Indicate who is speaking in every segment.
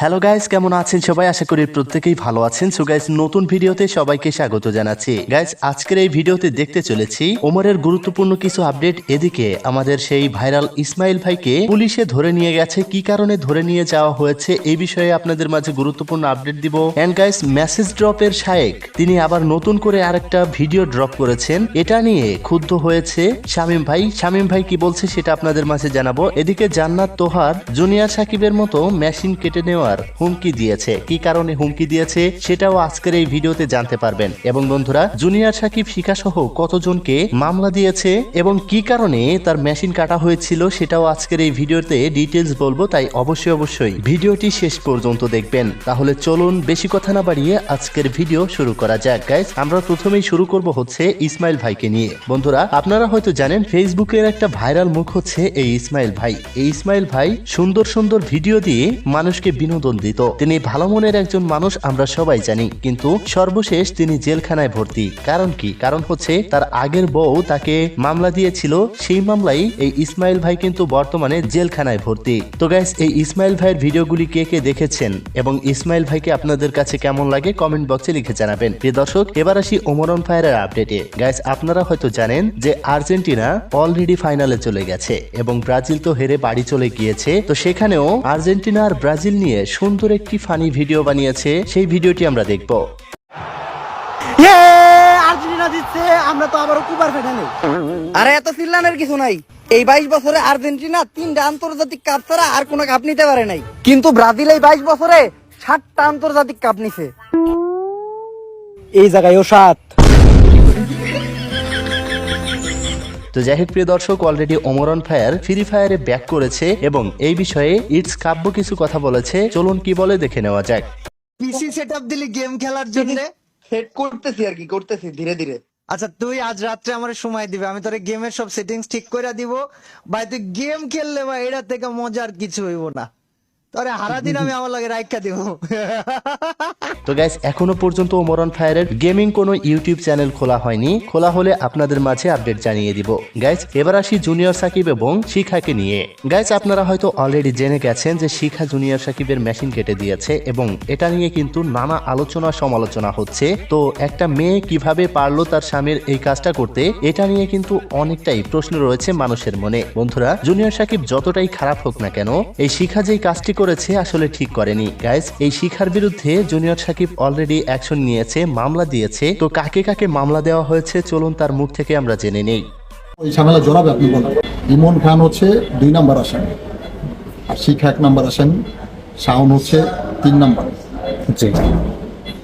Speaker 1: Hello guys কেমন আছেন সবাই? আশা করি প্রত্যেকেই ভালো আছেন। সো গাইস নতুন ভিডিওতে সবাইকে স্বাগত জানাচ্ছি। গাইস আজকের এই ভিডিওতে দেখতে চলেছি ওমরের গুরুত্বপূর্ণ কিছু আপডেট এদিকে আমাদের সেই ভাইরাল ইসমাইল ভাইকে পুলিশে ধরে নিয়ে গেছে। কি কারণে ধরে নিয়ে যাওয়া হয়েছে এই বিষয়ে আপনাদের মাঝে গুরুত্বপূর্ণ আপডেট দিব। এন্ড গাইস মেসেজ ড্রপের শায়েক, তিনি আবার নতুন করে আরেকটা ভিডিও ড্রপ করেছেন। এটা নিয়ে ক্ষুব্ধ হয়েছে শামিম ভাই। শামিম ভাই কি বলছে সেটা আপনাদের মাঝে জানাব। এদিকে জান্নাত তোহার, জুনিয়র সাকিবের মতো মেশিন কেটে নেওয়ার হুমকি দিয়েছে। কি কারণে হুমকি দিয়েছে সেটাও আজকের এই ভিডিওতে জানতে পারবেন। এবং বন্ধুরা, জুনিয়র সাকিব শিখা সহ কতজনকে মামলা দিয়েছে এবং কি কারণে তার মেশিন কাটা হয়েছিল সেটাও আজকের এই ভিডিওতে ডিটেলস বলব, তাই অবশ্যই অবশ্যই ভিডিওটি শেষ পর্যন্ত দেখবেন। তাহলে চলুন বেশি কথা না বাড়িয়ে আজকের ভিডিও শুরু করা যাক। গাইজ আমরা প্রথমেই শুরু করব হচ্ছে ইসমাইল ভাইকে নিয়ে। বন্ধুরা, আপনারা হয়তো জানেন, ফেসবুকের একটা ভাইরাল মুখ হচ্ছে এই ইসমাইল ভাই। এই ইসমাইল ভাই সুন্দর সুন্দর ভিডিও দিয়ে মানুষকে বিনোদন দিত তিনি ভালো মনের একজন মানুষ, আমরা সবাই জানি। কিন্তু সর্বশেষ তিনি জেলখানায় ভর্তি। কারণ কি? কারণ হচ্ছে তার আগের বউ তাকে মামলা দিয়েছিল। সেই মামলাই এই ইসমাইল ভাই কিন্তু বর্তমানে জেলখানায় ভর্তি। তো গাইস এই ইসমাইল ভাইয়ের ভিডিওগুলি কে কে দেখেছেন? এবং ইসমাইল ভাইকে আপনাদের কাছে কেমন লাগে কমেন্ট বক্সে লিখে জানাবেন। প্রিয় দর্শক, এবার আসি ওমরন ফায়ারের আপডেটে। গাইস আপনারা হয়তো জানেন যে আর্জেন্টিনা অলরেডি ফাইনালে চলে গেছে। এবং ব্রাজিল তো হেরে বাড়ি চলে গিয়েছে। তো সেখানেও আর্জেন্টিনা আর ব্রাজিল নিয়ে সুন্দর একটি ফানি ভিডিও বানিয়েছে, সেই ভিডিওটি আমরা দেখব।
Speaker 2: আর্জেন্টিনা জিতছে, আমরা তো আবারও ফাইনালে। আরে, এত চিল্লানের কিছু নাই। এই বাইশ বছরে আর্জেন্টিনা তিনটা আন্তর্জাতিক কাপ ছাড়া আর কোনো কাপ নিতে পারে নাই। কিন্তু ব্রাজিল এই বাইশ বছরে ষাটটা আন্তর্জাতিক কাপ নিছে। এই জায়গায় ও সাত।
Speaker 1: তো যাই হোক প্রিয় দর্শক অলরেডি অমরন ফায়ার ফ্রি ফায়ারে ব্যাক করেছে এবং এই বিষয়ে ইটস কাব্য কিছু কথা বলেছে। চলুন কি বলে দেখে নেওয়া যাক।
Speaker 3: পিসি সেটআপ দিলি গেম খেলার জন্য?
Speaker 2: সেট করতেছি আর কি করতেছি ধীরে ধীরে।
Speaker 3: আচ্ছা তুই আজ রাত্রে আমার সময় দিবে আমি তোর গেমের সব সেটিংস ঠিক করে দিব। ভাই তুই গেম খেললে ভাই এটা থেকে মজার কিছু হইব না। তোরে হারা দিন, আমি আমার লাগে রাইখা দিব।
Speaker 1: তো গাইস এখনও পর্যন্ত ওমরন ফায়ারের গেমিং কোনো ইউটিউব চ্যানেল খোলা হয়নি। খোলা হলে আপনাদের মাঝে আপডেট জানিয়ে দিব। গাইস এবার আসি জুনিয়র সাকিব এবং শিখাকে নিয়ে। গাইস আপনারা হয়তো অলরেডি জেনে গেছেন যে শিখা জুনিয়র সাকিবের মেশিন কেটে দিয়েছে এবং এটা নিয়ে কিন্তু নানা আলোচনা সমালোচনা হচ্ছে। তো একটা মেয়ে কীভাবে পারল তার স্বামীর এই কাজটা করতে, এটা নিয়ে কিন্তু অনেকটাই প্রশ্ন রয়েছে মানুষের মনে। বন্ধুরা জুনিয়র সাকিব যতটাই খারাপ হোক না কেন, এই শিখা যেই কাজটি করেছে আসলে ঠিক করেনি। গাইস এই শিখার বিরুদ্ধে জুনিয়র সাকিব অলরেডি অ্যাকশন নিয়েছে মামলা দিয়েছে। তো কাকে কাকে মামলা দেওয়া হয়েছে চলুন তার মুখ থেকে আমরা জেনে নেই।
Speaker 4: ওই ঝামেলা জড়াবে আপনি বলেন। ইমন খান হচ্ছে দুই নাম্বার আসামি আর শিখা এক নাম্বার আসামি শাওন হচ্ছে তিন নাম্বার।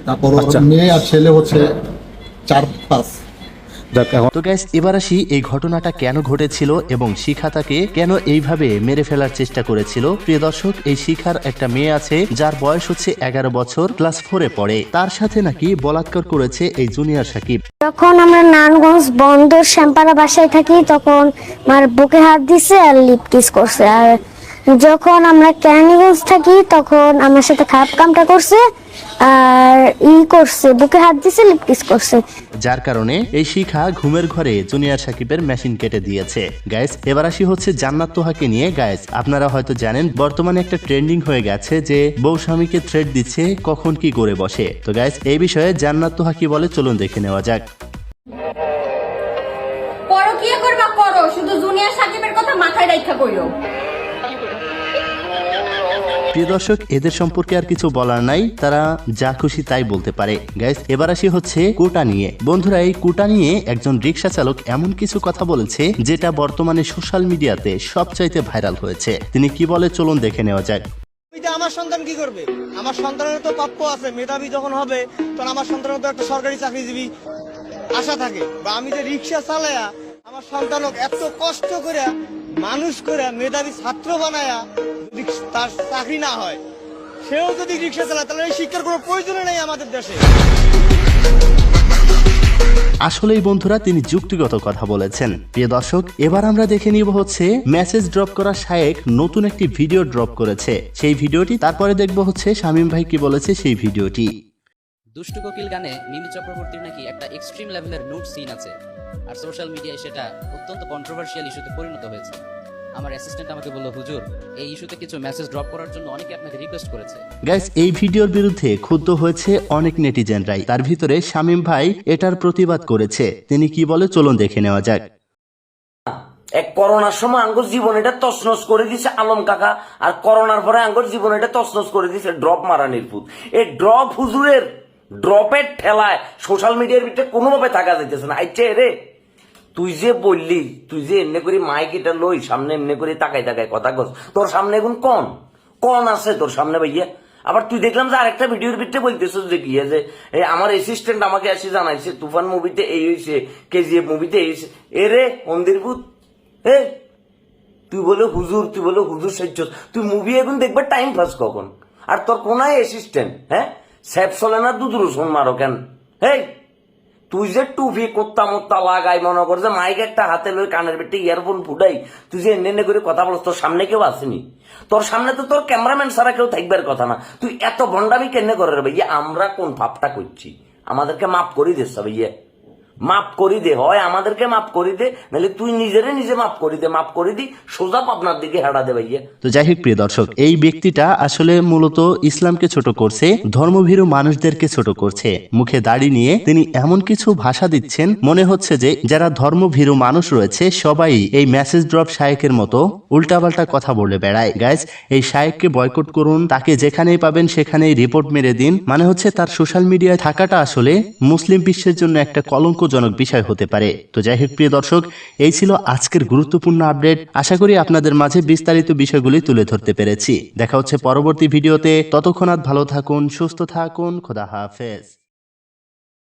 Speaker 4: তারপর মেয়ে আর ছেলে হচ্ছে চার পাঁচ।
Speaker 1: তো গ্যাস এবার আসি এই ঘটনাটা কেন ঘটেছিল এবং শিখা তাকে কেন এইভাবে মেরে ফেলার চেষ্টা করেছিল। প্রিয় দর্শক এই শিখার একটা মেয়ে আছে যার বয়স হচ্ছে এগারো বছর ক্লাস ফোরে পড়ে। তার সাথে নাকি বলাৎকার করেছে এই জুনিয়র সাকিব।
Speaker 5: যখন আমরা নারায়ণগঞ্জ বন্দর শ্যামপাড়া বাসায় থাকি তখন আমার বুকে হাত দিছে আর লিপ কিস করছে। আর যখন আমরা ক্যানিগঞ্জ থাকি তখন আমার সাথে খারাপ কামটা করছে। আর ই করছে বুকে হাত দিছে লিপ কিস করছে।
Speaker 1: যার কারণে এই শিখা ঘুমের ঘরে জুনিয়র সাকিবের মেশিন কেটে দিয়েছে। গাইস এবার আসি হচ্ছে জান্নাত তোহাকে নিয়ে। গাইস আপনারা হয়তো জানেন বর্তমানে একটা ট্রেন্ডিং হয়ে গেছে যে বউ স্বামীকে থ্রেড দিচ্ছে কখন কি করে বসে। তো গাইস এই বিষয়ে জান্নাত তোহা কি বলে চলুন দেখে নেওয়া যাক।
Speaker 6: পরকিয়া করবা করো শুধু জুনিয়র সাকিবের কথা মাথায় রাখা কইরো।
Speaker 1: প্রিয় দর্শক, এদের সম্পর্কে আর কিছু বলার নাই। তারা যা খুশি তাই বলতে পারে। গাইস এবার আসি হচ্ছে কোটা নিয়ে। বন্ধুরা, এই কোটা নিয়ে একজন রিক্সা চালক এমন কিছু কথা বলেছে, যেটা বর্তমানে সোশ্যাল মিডিয়াতে সবচাইতে ভাইরাল হয়েছে। তিনি কি বলে, চলুন দেখে নেওয়া যাক।
Speaker 2: আমার সন্তান কি করবে? আমার সন্তানের তো প্রাপ্য আছে, মেধাবী যখন হবে, তখন আমার সন্তানের তো একটা সরকারি চাকরিজীবী আশা থাকে। বা আমি যে রিক্সা চালায়া আমার সন্তানক এত কষ্ট করে মানুষ করে মেধাবী ছাত্র বানায়া যদি তার চাকরি না হয় সেও যদি রিক্সা চালায় তাহলে এই শিক্ষার কোনো প্রয়োজন নেই আমাদের দেশে।
Speaker 1: আসলেই বন্ধুরা তিনি যুক্তিগত কথা বলেছেন। প্রিয় দর্শক এবার আমরা দেখে নিব হচ্ছে মেসেজ ড্রপ করা শায়েক নতুন একটি ভিডিও ড্রপ করেছে। সেই ভিডিওটি তারপরে দেখব হচ্ছে শামীম ভাই কি বলেছে সেই ভিডিওটি।
Speaker 7: দুষ্টু কোকিল গানে মিমি চক্রবর্তীর নাকি একটা এক্সট্রিম লেভেলের নুট সিন আছে। আর সোশ্যাল মিডিয়ায় সেটা অত্যন্ত কন্ট্রোভার্সিয়াল ইস্যুতে পরিণত হয়েছে। আমার অ্যাসিস্ট্যান্ট আমাকে বলল হুজুর এই ইস্যুতে কিছু মেসেজ ড্রপ করার জন্য অনেকে আপনাকে রিকোয়েস্ট করেছে।
Speaker 1: গাইস এই ভিডিওর বিরুদ্ধে ক্ষুব্ধ হয়েছে অনেক নেটিজেনরাই। তার ভিতরে শামীম ভাই এটার প্রতিবাদ করেছে। তিনি কি বলে চলুন দেখে নেওয়া যাক।
Speaker 8: এক করোনার সময় আঙ্গুর জীবন এটা তছনছ করে দিছে আলম কাকা আর করোনার পরে আঙ্গুর জীবন এটা তছনছ করে দিছে ড্রপ মারানির ফুট এই ড্রপ হুজুরের ড্রপের ঠেলায় সোশ্যাল মিডিয়ার ভিতরে কোনোভাবে থাকা যাইতেছে না। আইছে রে, তুই যে বললি, তুই যে এমনি করে মাইক এটা লই সামনে এমনি করে তাকাই তাকাই কথা কস, তোর সামনে এখন কন? কন আছে তোর সামনে ভাইয়া? আবার তুই দেখলাম যে আরেকটা ভিডিওর ভিতরে বলতেছ যে গিয়ে যে আমার অ্যাসিস্ট্যান্ট আমাকে এসে জানাইছে, তুফান মুভিতে এই হয়েছে কেজিএফ মুভিতে এই হয়েছে এ রে, মন্দির ভূত হে তুই বলে হুজুর, তুই বলে হুজুর সেচ্ছ তুই মুভি এখন দেখবে টাইম পাস কখন? আর তোর কোনায় অ্যাসিস্ট্যান্ট হ্যাঁ? চলে না দুধ রসুন মারো কেন? হেই, তুই যে টুপি কোত্তা মোত্তা লাগাই মনে কর যে মাইক একটা হাতে লই কানের বেটে ইয়ারফোন ফুটাই, তুই যে এনে এনে করে কথা বলছ, তোর সামনে কেউ আসেনি। তোর সামনে তো তোর ক্যামেরাম্যান ছাড়া কেউ থাকবার কথা না। তুই এত ভণ্ডামি কেনে করে রে ভাইয়া? আমরা কোন ভাবটা করছি? আমাদেরকে মাফ করি দিস ভাইয়া। মাফ করি দে, হয় আমাদেরকে মাফ করি দে, নাহলে তুই নিজেরে নিজে মাফ করি দে, মাফ করি দি, সোজা পাবনার দিকে হেঁটা দে ভাইয়া।
Speaker 1: তো যাই হোক, প্রিয় দর্শক, এই ব্যক্তিটা আসলে মূলত ইসলামকে ছোট করছে, ধর্মভীরু মানুষদেরকে ছোট করছে। মুখে দাড়ি নিয়ে তিনি এমন কিছু ভাষা দিচ্ছেন, মনে হচ্ছে যে যারা ধর্মভীরু মানুষ রয়েছে, সবাই এই মেসেজ ড্রপ শায়েকের মতো উল্টাপাল্টা কথা বলে বেড়ায়। গাইজ এই শায়েককে বয়কট করুন, তাকে যেখানেই পাবেন সেখানেই রিপোর্ট মেরে দিন। মানে হচ্ছে তার সোশ্যাল মিডিয়ায় থাকাটা আসলে মুসলিম বিশ্বের জন্য একটা কলঙ্কজনক বিষয় হতে পারে। তো যাই হোক, প্রিয় দর্শক, এই ছিল আজকের গুরুত্বপূর্ণ আপডেট। আশা করি আপনাদের মাঝে বিস্তারিত বিষয়গুলি তুলে ধরতে পেরেছি। দেখা হচ্ছে পরবর্তী ভিডিওতে। ততক্ষণাৎ ভালো থাকুন, সুস্থ থাকুন, খোদা হাফেজ।